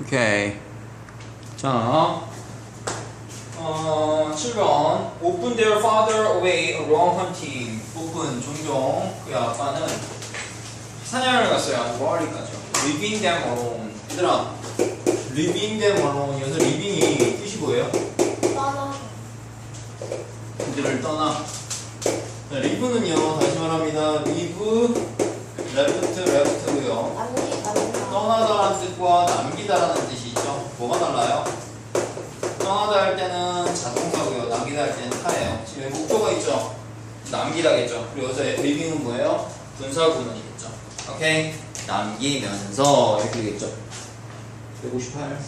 오케이. 자, 어, 7번. Open their father away wrong hunting. open, 종종. 그 아빠는 사냥을 갔어요. 멀리 가죠. Leaving them alone. 얘들아, leaving them alone. 여기서 leaving이 뜻이 뭐예요? 떠나. 그들을 떠나. 자, leave는요, 다시 말합니다. leave, left, 남기다. 뜻과 남기다라는 뜻이 있죠. 뭐가 달라요? 떠나다 할 때는 자동사고요. 남기다 할 때는 타예요. 지금 목표가 있죠. 남기다겠죠. 그리고 여기서 리빙은 뭐예요? 분사구문이겠죠. 오케이. 남기면서 이렇게 되겠죠. 158.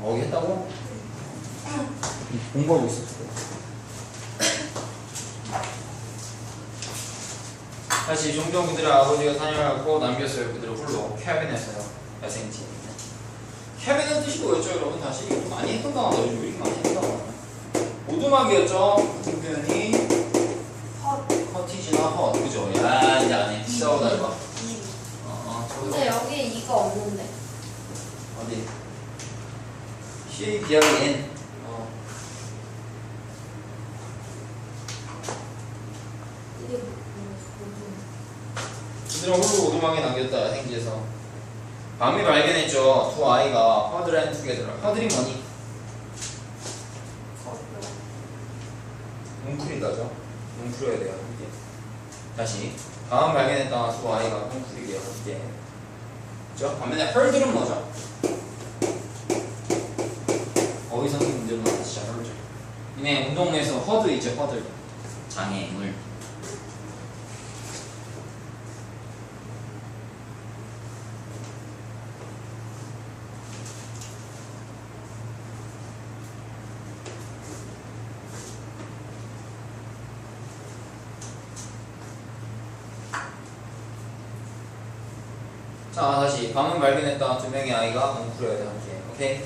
어, 여기 했다고? 공부하고 있었어. 다시 종종 그들의 아버지가 사냥하고 남겼어요. 그들을 홀로 캐비넷에요. 야생지. 캐비넷 뜻이 뭐였죠, 여러분? 다시 많이 했던 단어다. 요즘 이렇게 많이 했던 단어? 오두막이었죠. 표현이 헛. 커티지나 헛, 그죠? 야 이제 안 해. 싸우다 이거. 이. 어, 어, 근데 여기에 이가 없는데. 어디? C B R N. 어. 이게 뭐- 그들은 홀로 오두막에 남겼다. 생지에서. 밤이 발견했죠. 두 아이가 허들 앤 투게더라. 허들이 뭐니? 뭉클이다죠. 뭉클어야 돼요. 이게. 다시. 다음 발견했다 두 아이가 뭉클이게요. 이게. 그죠? 반면에 헐들은 뭐죠? 어휘 선생님들은 진짜 헐들. 이네 운동에서 허드 있죠. 허들. 장애물. 자 다시. 밤은 발견했다 두 명의 아이가 뭉클어야 돼 함께. 오케이.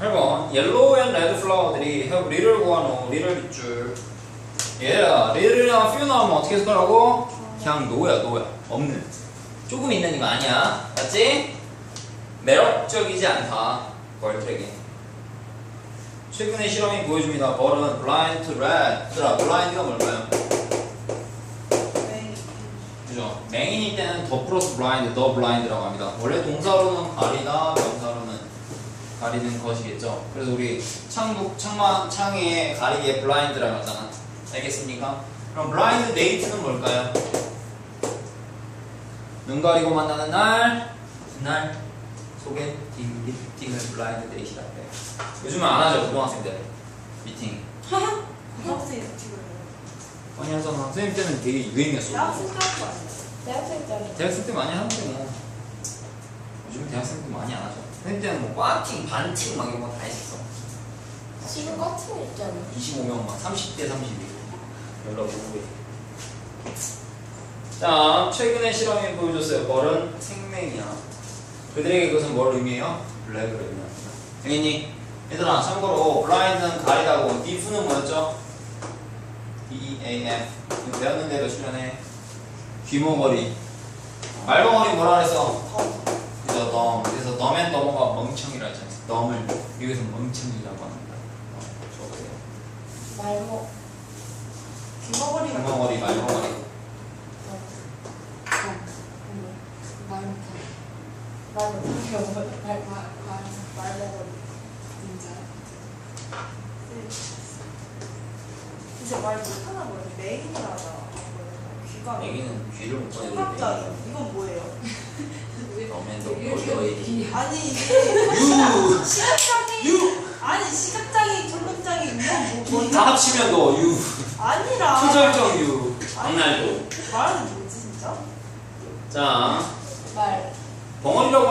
8번. 옐로우 앤 레드 플라워들이 have little 구하노. 빗줄. 얘들아 little이나 few 나오면 어떻게 해석하라고? 그냥 노야 노야. 없는. 조금 있는 이거 아니야. 맞지? 매력적이지 않다. 벌트에게 최근의 실험이 보여줍니다. 벌은 blind to red. 얘들아 blind가 뭘까요? 그죠? 맹인일 때는 더 플러스 블라인드, 더 블라인드라고 합니다. 원래 동사로는 가리다, 명사로는 가리는 것이겠죠. 그래서 우리 창북, 창만, 창에 가리기에 블라인드라고 하잖아. 알겠습니까? 그럼 블라인드 데이트는 뭘까요? 눈 가리고 만나는 날, 그날 소개 팅, 미팅을 블라인드 데이트라고 해요. 요즘은 안 하죠, 고등학생들. 미팅. 고등학생이 찍어요. 많이 하잖아. 선생님 때는 되게 유행이었어. 대학생 때하고 아니에요? 대학생 때는 대학생 때 많이 하는데 뭐 요즘 대학생 때 많이 안 하죠 선생님 때는 뭐 꽈팅, 반팅 막 이런 거 다 했었어 지금 같은 거 있잖아. 25명 막 30대 32 연락 오고 자 최근에 실험이 보여줬어요 벌은 생명이야 그들에게 그것은 뭘 의미해요? 블랙을 의미합니다 당연히 얘들아 참고로 블라인드는 가리다고 디프는 뭐였죠? D-E-A-F 이거 배웠는 대로 출연해 귀머거리 말벙어리 뭐라 그랬어? 그죠 덤 그래서 덤앤 덤어가 멍청이라 했잖아 덤을 여기서 멍청이라고 합니다 어, 저거예요 말모. 귀머거리 말벙어리 말 못해. 말 못해. 말말 먹어리. 이제 말 못하나 보네. 맹인이라자. 귀가 애기는 귀를 못 꺼내도 청각자. 이건 뭐예요? 아니 이게 유! 시각장애 아니 시각장애 졸업장애 이건 뭐 뭐야? 다 합치면 너 유. 아니라 초절정 유. 박날도. 말은 뭐지 진짜? 자, 말. 벙어리라고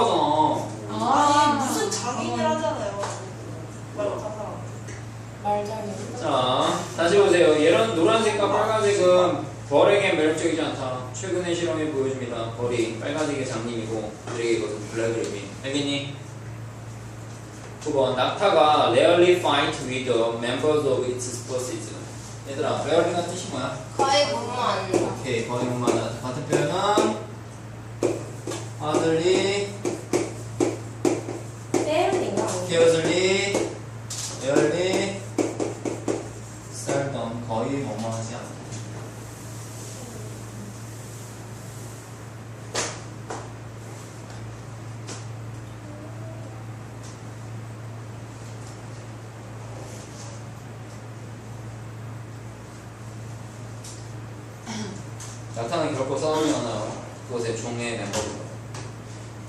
하잖아. 아니 무슨 장인이라잖아요. 말 못한 사람. 말장애. 자, 다시 보세요. 노란색과 빨간색은 벌에게 매력적이지 않다. 최근의 실험이 보여줍니다. 벌이 빨간색의 장님이고 그들에게 이것은 블랙을 의미. 알겠니? 9번 낙타가 rarely fight with the members of its species. 얘들아, rarely가 뜻이 뭐야? 거의 못만. 오케이, 거의 못 만나. 같은 표현은 hardly 낙타는 결코 싸우지 않아요. 그것의 종의 멤버입니다.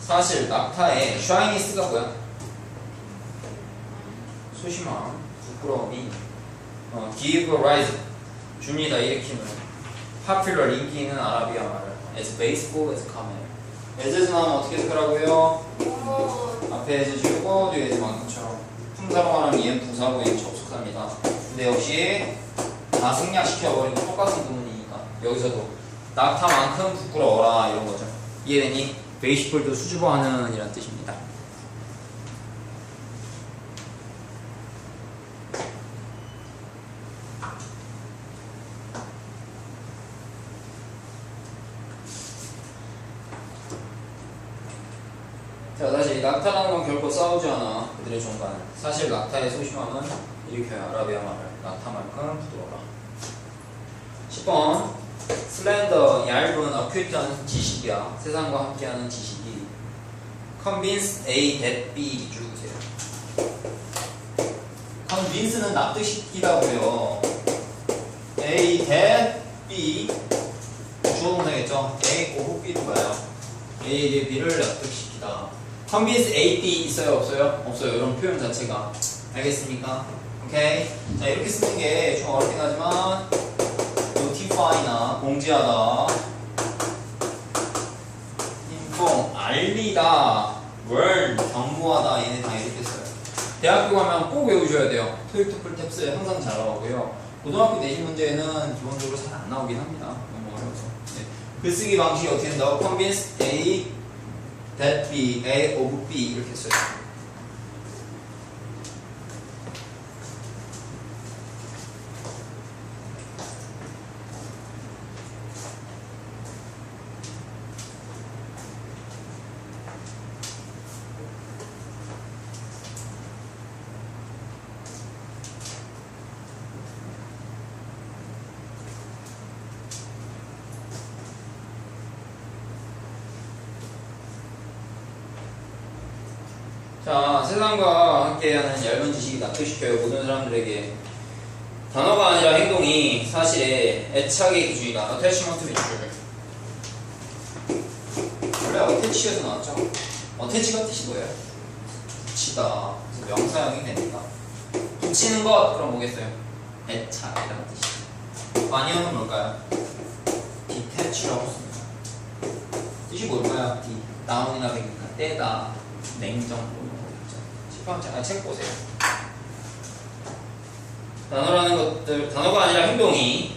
사실 낙타의 샤이니스가 뭐야? 소심함, 부끄러움이 어, give rise 줍니다 일으키는 popular 인기 있는 아라비아 말을 as baseball as common as에서 나오면 어떻게 해석하라고요? 앞에 as 주고 뒤에 as 만큼처럼 품사로하는 이엔 부사고에 접속합니다 근데 역시 다 생략시켜버리고 똑같은 구문이니까 여기서도 낙타만큼 부끄러워라 이런 거죠. 이해되니? 베이시풀도 수줍어하는 이란 뜻입니다. 자 다시. 낙타라는 건 결코 싸우지 않아. 그들의 종가는 사실 낙타의 소심함은 일으켜야 아라비아 말을 낙타만큼 부드러워라. 10번. 슬렌더 어큐트한 지식이야. 세상과 함께하는 지식이. Convince A that B 주세요. Convince는 납득시키다고요. A that B. 주어 동사겠죠? A 고후 B도 가요. A 대 B를 납득시키다. Convince A, B 있어요? 없어요? 없어요. 이런 표현 자체가. 알겠습니까? 오케이. 자 이렇게 쓰는 게 좀 어렵긴 하지만 notify나 공지하다 알리다 warn 경고하다 얘네 다 이렇게 써요. 대학교 가면 꼭 외우셔야 돼요. 토익 토플 탭스에 항상 잘 나오고요. 고등학교 내신 문제에는 기본적으로 잘 안 나오긴 합니다. 너무 어려워서. 네. 글쓰기 방식이 어떻게 된다고? Convince A that B A of B 이렇게 써요 자, 세상과 함께하는 얇은 지식이 납득시켜요. 모든 사람들에게. 단어가 아니라 행동이 사실의 애착의 기준이다. attachment 밑줄. 원래 어태치에서 나왔죠? 어태치가 뜻이 뭐예요? 붙이다. 그래서 명사형이 됩니다. 붙이는 것, 그럼 뭐겠어요? 애착이라는 뜻이에요. 마니어는 뭘까요? detach라고 씁니다. 뜻이 뭘까요? D. 다운이나 백이나 떼다. 냉정고 있죠. 10번째, 아, 책 보세요. 단어라는 것들, 단어가 아니라 행동이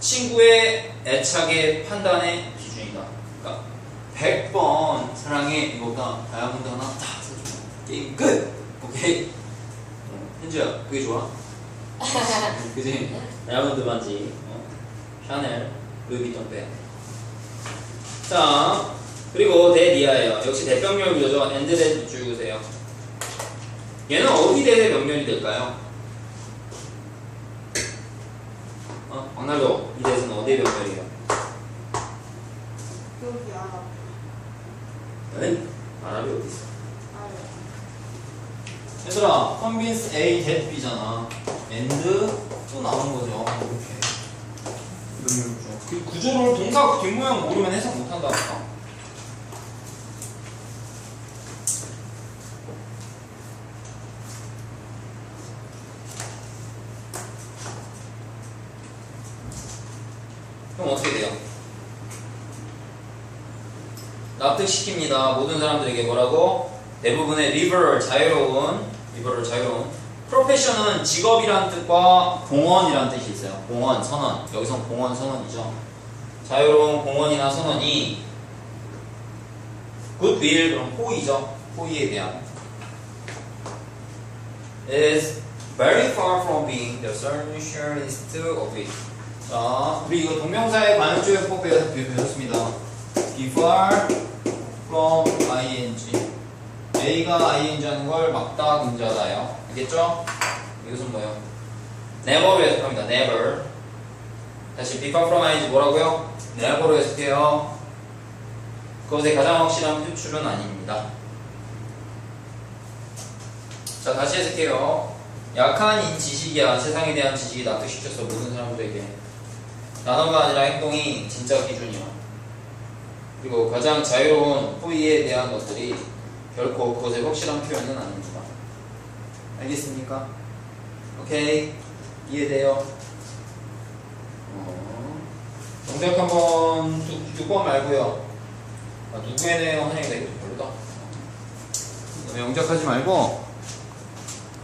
친구의 애착의 판단의 기준이다. 그러니까 100번 사랑해 이거보다 다이아몬드 하나 다 써줘. 게임 끝! 오케이? 어, 현주야, 그게 좋아? 그지? 다이아몬드 반지, 어? 샤넬, 루이비통 백. 자, 그리고 대리아예요. 역시 대병렬 구조죠. 엔드 대 주세요. 얘는 어디 대대 병렬이 될까요? 어, 박날도 이 대에서는 어디의 병렬이에요? 여기 알아. 응? 아랍이 어디 있어? 얘들아, convince A get B잖아. and 또 나오는 거죠. 이렇게. 병렬 구조. 그 구조를 동사 뒷모양 모르면 해석 못한다니까. 그럼 어떻게 돼요? 납득시킵니다. 모든 사람들에게 뭐라고? 대부분의 liberal, 자유로운, liberal, 자유로운. 프로페셔는 직업이란 뜻과 공헌이란 뜻이 있어요. 공헌, 선언. 여기서 공헌, 선언이죠. 자유로운 공헌이나 선언이 goodwill, 그럼 호의죠. 호의에 대한. is very far from being the solutionist of it. 자, 우리 이거 동명사의 관용조회법 배워서 배웠습니다. be far from ing. A가 ing 하는 걸 막다 근자다요. 알겠죠? 이것은 뭐예요? never로 해석합니다. never. 다시 be far from ing 뭐라고요? never로 해석해요. 그것의 가장 확실한 표출은 아닙니다. 자, 다시 해석해요. 약한 인 지식이야. 세상에 대한 지식이 납득시켰어. 모든 사람들에게. 단어가 아니라 행동이 진짜 기준이야. 그리고 가장 자유로운 호의에 대한 것들이 결코 그것의 확실한 표현은 아닙니다. 알겠습니까? 오케이 이해돼요? 어, 정작 한번 6번 말고요. 아, 누구의 내용 하니까 이거 별로다. 영작하지 말고